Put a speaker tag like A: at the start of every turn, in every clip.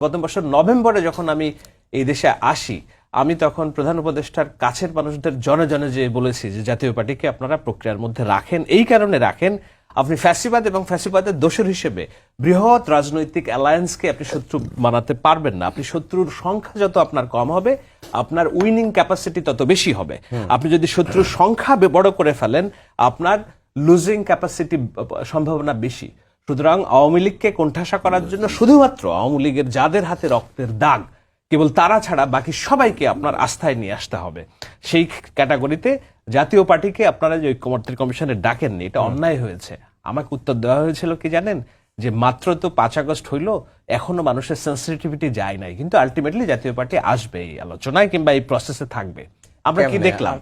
A: গত বছর নভেম্বরে যখন আমি এই দেশে আসি আমি তখন প্রধান উপদেষ্টার কাছের মানুষদের জনে জনে যে বলেছি যে জাতীয় পার্টিকে আপনারা প্রক্রিয়ার মধ্যে রাখেন এই কারণে রাখেন। আপনি ফ্যাসিবাদ এবং ফ্যাসিবাদের দোষের হিসেবে বৃহৎ রাজনৈতিক অ্যালায়েন্সকে আপনি শত্রু মানাতে পারবেন না। আপনি শত্রুর সংখ্যা যত আপনার কম হবে আপনার উইনিং ক্যাপাসিটি তত বেশি হবে। আপনি যদি শত্রুর সংখ্যা বড় করে ফেলেন আপনার লুজিং ক্যাপাসিটি সম্ভাবনা বেশি। সুতরাং আওয়ামী লীগকে কোণঠাসা করার জন্য শুধুমাত্র আওয়ামী লীগের যাদের হাতে রক্তের দাগ কেবল তারা ছাড়া বাকি সবাইকে আপনার আস্থায় নিয়ে আসতে হবে। সেই ক্যাটাগরিতে জাতীয় পার্টিকে আপনারা যে ঐক্যমত্যের কমিশনে ডাকেননি এটা অন্যায় হয়েছে। আমাকে উত্তর দেওয়া হয়েছিল কি জানেন? যে মাত্র তো পাঁচ আগস্ট হইল এখনও মানুষের সেন্সিটিভিটি যায় নাই। কিন্তু আলটিমেটলি জাতীয় পার্টি আসবে এই আলোচনায় কিংবা এই প্রসেসে থাকবে। আমরা কি দেখলাম?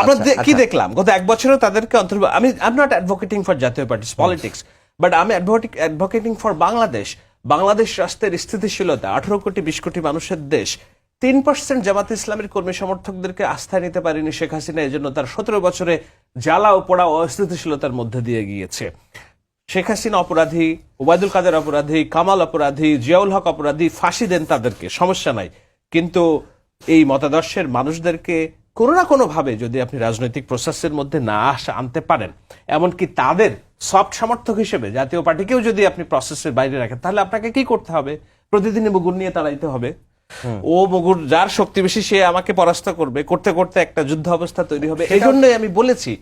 A: আমরা
B: আচ্ছা,
A: কি
B: আচ্ছা।
A: দেখলাম? গত এক বছরও তাদেরকে অন্তর্ভুক্ত আমি I am not advocating for জাতীয় পার্টিস পলিটিক্স বাট আমি অ্যাডভোকেটিং ফর বাংলাদেশ বাংলাদেশ রাষ্ট্রের স্থিতিশীলতা, আঠারো কোটি, বিশ কোটি মানুষের দেশ। তিন পার্সেন্ট জামাত ইসলামের কর্মী সমর্থকদেরকে আস্থায় নিতে পারেনি শেখ হাসিনা এই জন্য তার সতেরো বছরে জ্বালা ও পোড়া অস্থিতিশীলতার মধ্যে দিয়ে গিয়েছে। শেখ হাসিনা অপরাধী, ওবায়দুল কাদের অপরাধী, কামাল অপরাধী, জিয়াউল হক অপরাধী, ফাঁসি দেন তাদেরকে, সমস্যা নাই। কিন্তু এই মতাদর্শের মানুষদেরকে কোনো না কোনোভাবে যদি আপনি রাজনৈতিক প্রসেসের মধ্যে না আসা, আনতে পারেন, এমনকি তাদের সফট সমর্থক হিসেবে জাতীয় পার্টিকেও যদি আপনি প্রসেসের বাইরে রাখেন তাহলে আপনাকে কি করতে হবে? প্রতিদিনই মুগুর নিয়ে তাড়াইতে হবে। ও মুগুর যার শক্তি বেশি সে আমাকে পরাস্ত করবে। করতে করতে একটা যুদ্ধ অবস্থা তৈরি হবে। এই জন্যই আমি বলেছি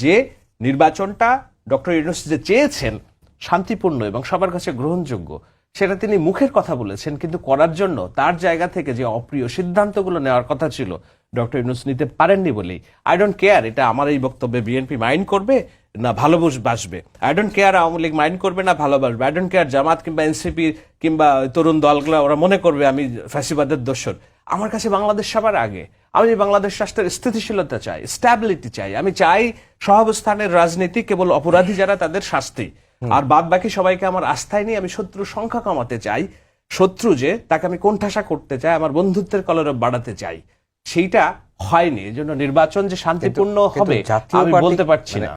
A: যে নির্বাচনটা ডক্টর ইউনুস যে চেয়েছেন শান্তিপূর্ণ এবং সবার কাছে গ্রহণযোগ্য সেটা তিনি মুখের কথা বলেছেন কিন্তু করার জন্য তার জায়গা থেকে যে অপ্রিয় সিদ্ধান্তগুলো নেওয়ার কথা ছিল ডক্টর ইউনুস নিতে পারেননি বলেই। আই ডোন্ট কেয়ার এটা আমার এই বক্তব্যে বিএনপি মাইন্ড করবে না ভালো বাসবে। I don't care Awami League mind করবে না ভালোবাসবে আই ডোন্ট কেয়ার জামাত কিংবা এনসিপি কিংবা তরুণ দলগুলো ওরা মনে করবে আমি ফ্যাসিবাদের দোষর। আমার কাছে বাংলাদেশ সবার আগে। আমি বাংলাদেশ রাষ্ট্রের স্থিতিশীলতা চাই স্ট্যাবিলিটি চাই। আমি চাই সহাবস্থানের রাজনীতি কেবল অপরাধী যারা তাদের শাস্তি। আর বাদ বাকি সবাইকে আমার আস্থায় নিয়ে আমি শত্রুর সংখ্যা কমাতে চাই। শত্রু যে তাকে আমি কোণঠাসা করতে চাই আমার বন্ধুত্বের কলরব বাড়াতে চাই। সেইটা হয়নি। এজন্য জন্য নির্বাচন যে শান্তিপূর্ণ হবে আমি বলতে পারছি
B: মানে-
A: না